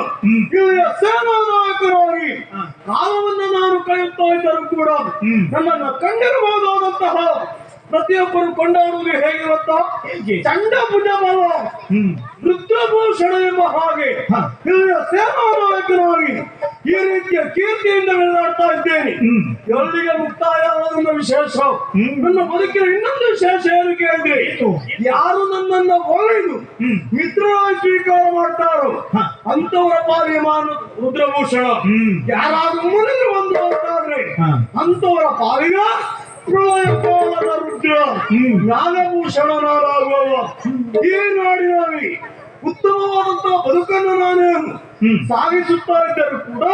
ರುದ್ರಭೂಷಣ ಇಲ್ಲಿಯ ಸೇನಾ ನಾಯಕರಾಗಿ ಕಾಲವನ್ನು ನಾನು ಕಳೆಯುತ್ತಾ ಇದ್ದರೂ ಕೂಡ ನಮ್ಮನ್ನು ಕಂಡಿರಬಹುದಾದಂತಹ ಪ್ರತಿಯೊಬ್ಬರು ಕೊಂಡಾಡುವುದು ಹೇಗೆ ಚಂಡ ಚಂಡಭುಜ ಬಲ ರುದ್ರಭೂಷಣ ಎಂಬ ಹಾಗೆ. ಇಲ್ಲಿಯ ಸೇನಾ ರೀತಿಯ ಕೀರ್ತಿಯಿಂದ ಬೆಳೆದಾಡ್ತಾ ಇದ್ದೇನೆ ಎಲ್ಲಿಗೆ ಮುಕ್ತಾಯ ವಿಶೇಷ. ನನ್ನ ಬದುಕಿನ ಇನ್ನೊಂದು ವಿಶೇಷ ಏನು? ಕೇಳಿದ್ರೆ ಯಾರು ನನ್ನನ್ನ ಒಳ್ಳೆಯದು ಮಿತ್ರರಾಗಿ ಸ್ವೀಕಾರ ಮಾಡ್ತಾರೋ. ಅಂತವರ ಪಾಲಿಗೆ ಮಾನು ರುದ್ರಭೂಷಣ. ಹ್ಮ್. ಯಾರಾದ್ರೂ ಮುನಿದ್ರು ಒಂದು ಅಂತಾದ್ರೆ ಅಂತವರ ಪಾಲಿನ ರುದ್ರ. ನಾಗಭೂಷಣನಾಗುವ ಈ ನಾಡಿನಲ್ಲಿ ಉತ್ತಮವಾದಂತಹ ಬದುಕನ್ನು ನಾನೇನು? ಸಾಗಿಸುತ್ತಾ ಇದ್ದರೂ ಕೂಡ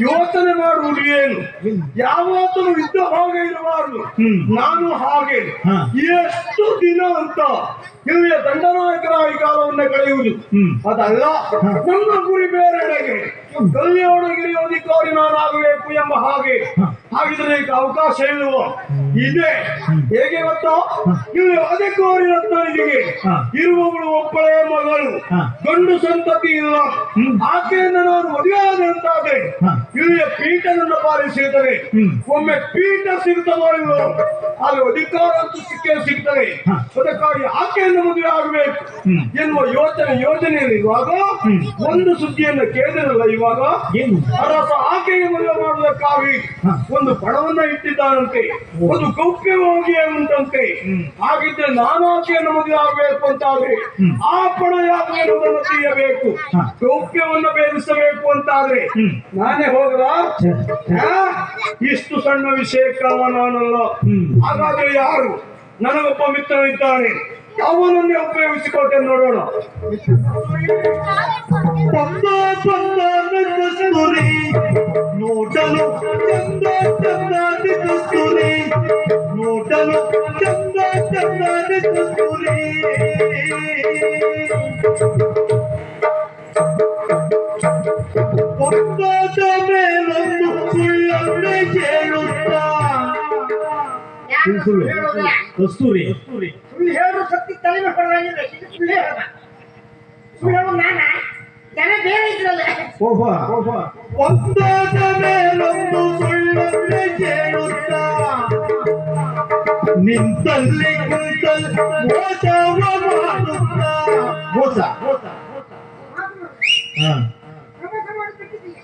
ಯೋಚನೆ ಮಾಡುವುದು ಏನು? ಯಾವತ್ತೂ ಇದ್ದ ಹಾಗೆ ಇರಬಾರದು. ನಾನು ಹಾಗೆ. ಎಷ್ಟು ದಿನ ಅಂತ ಇಲ್ಲಿಯ ದಂಡನಾಯಕರ ಅಧಿಕಾರವನ್ನು ಕಳೆಯುವುದು. ಅದಲ್ಲ ನನ್ನ ಗುರಿ ಬೇರೆಡೆಗೆ. ಕಲ್ಯಾಣಗಿರಿ ಅಧಿಕಾರಿ ನಾನಾಗಬೇಕು ಎಂಬ ಹಾಗೆ. ಹಾಗಿದ್ರೆ ಈಗ ಅವಕಾಶ ಇಲ್ಲವ ಇದೆ. ಹೇಗೆ ಗೊತ್ತಾ? ಇಲ್ಲಿ ಅಧಿಕಾರಿ ರತ್ನನಿಗೆ ಹ. ಇರುವವಳು ಒಬ್ಬಳೇ ಮಗಳು. ಗಂಡು ಸಂತತಿ ಇಲ್ಲ. ಆಕೆಯನ್ನು ನಾನು ಮದುವೆ ಆದೆ ಅಂತಾದ್ರೆ ಹ. ಇಲ್ಲಿಯ ಪೀಠ ನನ್ನ ಪಾಲಿ ಸಿಗುತ್ತದೆ ಒಮ್ಮೆ ಪೀಠ ಸಿಗುತ್ತದೋ ಇಲ್ಲೋ ಅಲ್ಲಿ ಅಧಿಕಾರ ಅಂತೂ ಸಿಕ್ಕೇ ಸಿಗ್ತದೆ. ಅದಕ್ಕಾಗಿ ಆಕೆಯನ್ನು ಮದುವೆ ಆಗಬೇಕು ಎನ್ನುವ ಯೋಚನೆ ಯೋಜನೆಯಲ್ಲಿ ಇರುವಾಗ ಒಂದು ಸುದ್ದಿಯನ್ನು ಕೇಳಿರಲ್ಲ ಇವಾಗ? ಅರಸ ಆಕೆಗೆ ಮದುವೆ ಮಾಡುವುದಕ್ಕಾಗಿ. ಒಂದು ಪಣವನ್ನ ಇಟ್ಟಿದ್ದಾನಂತೆ ಒಂದು ಗೌಪ್ಯವಾಗಿಯೇ ಉಂಟಂತೆ. ಹಾಗಿದ್ರೆ ನಾನು ಆಕೆಯನ್ನು ಮದುವೆ ಆಗಬೇಕು ಅಂತಾದ್ರೆ ಆ ಪಣ ಯಾಕೆ ತಿಳಿಯಬೇಕು? ಹ. ಗೌಪ್ಯವನ್ನು ಭೇದಿಸಬೇಕು ಅಂತಾದ್ರೆ. ನಾನೇ ಹೋಗಲ? ಇಷ್ಟು ಸಣ್ಣ ವಿಷಯಕ್ಕವ ನಾನಲ್ಲ. ಹಾಗಾದ್ರೆ ಯಾರು? ನನಗೊಬ್ಬ ಮಿತ್ರನಿದ್ದಾನೆ. ಅವನನ್ನೇ ಉಪಯೋಗಿಸಿಕೊಟ್ಟೆ ನೋಡೋಣ. ಬಂದ ಬಂದ ನನ್ನ ನೋಡಲು ಚಂದ ಚಂದ ಕಸ್ತೂರಿ ನೋಡಲು ಚಂದ ಚಂದ ಬಂದಾದ ಕಸ್ತೂರಿ. ಸುಳ್ಳು ಹೇಳೋ ಸತ್ತಿ ತಲೆ ಹೊಡೆದಾಗಿದ್ರೆ ಸುಳ್ಳು ಹೇಳೋಣ ಸುಳ್ಳು ಹೇಳೋದು ನಾನ? ಜನ ಬೇರೆ ಇದ್ರಲ್ಲ. ಓಹೋ. ಒಂದಾದ ಮೇಲೊಂದು ಸುಳ್ಳನ್ನೇ ಕೇಳುತ್ತಾ ನಿಂತಲ್ಲಿ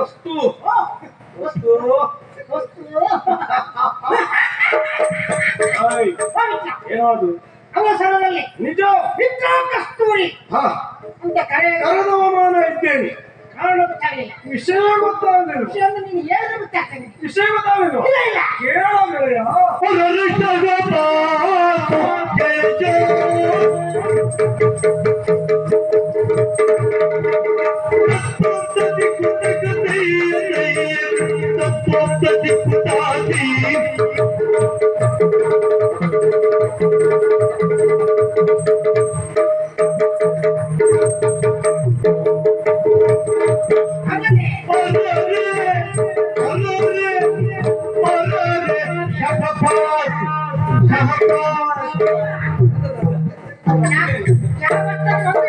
ಏ ಕಸ್ತು ಕಸ್ತು ವಸ್ತು ಆಯ್, ಆ ಮಿತ್ರ ಏನಾದ್ರು ಅವಸರದಲ್ಲಿ ನಿಜ ಮಿತ್ರ ಕಸ್ತೂರಿ ಹಾ ಅಂತ ಕರೆ ಕರೆದವಮಾನ ಇದ್ದೇನೆ ಕಾರಣ ಗೊತ್ತಾಗಲಿಲ್ಲ ವಿಷಯ ಗೊತ್ತಾಗಲಿಲ್ಲ ವಿಷಯ ಅಂದ್ರೆ ನೀನು ಹೇಳಿದ್ರೆ ಗೊತ್ತಾಗ್ತದೆ ವಿಷಯ ಗೊತ್ತಾಗಲಿಲ್ಲ ಇಲ್ಲ ಇಲ್ಲ ಕೇಳೋ ಗೆಳೆಯ ಹಾಗಾದ್ರೆ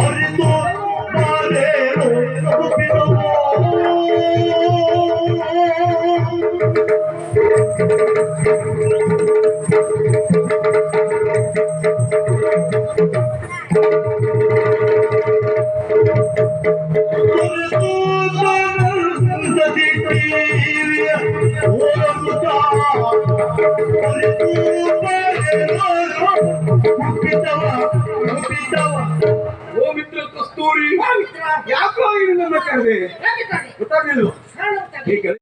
ಅರಿತು ಓ ಮಿತ್ರ ಕಸ್ತೂರಿ ಯಾಕೋ ಇದು ನನ್ನ ಕರೆದೆ ಹೇಗೆ ತಾನೆ? ಗೊತ್ತಾಗ್ಲಿಲ್ಲ ನಾನು ಹೋಗ್ತೇನೆ. ಹೀಗೆ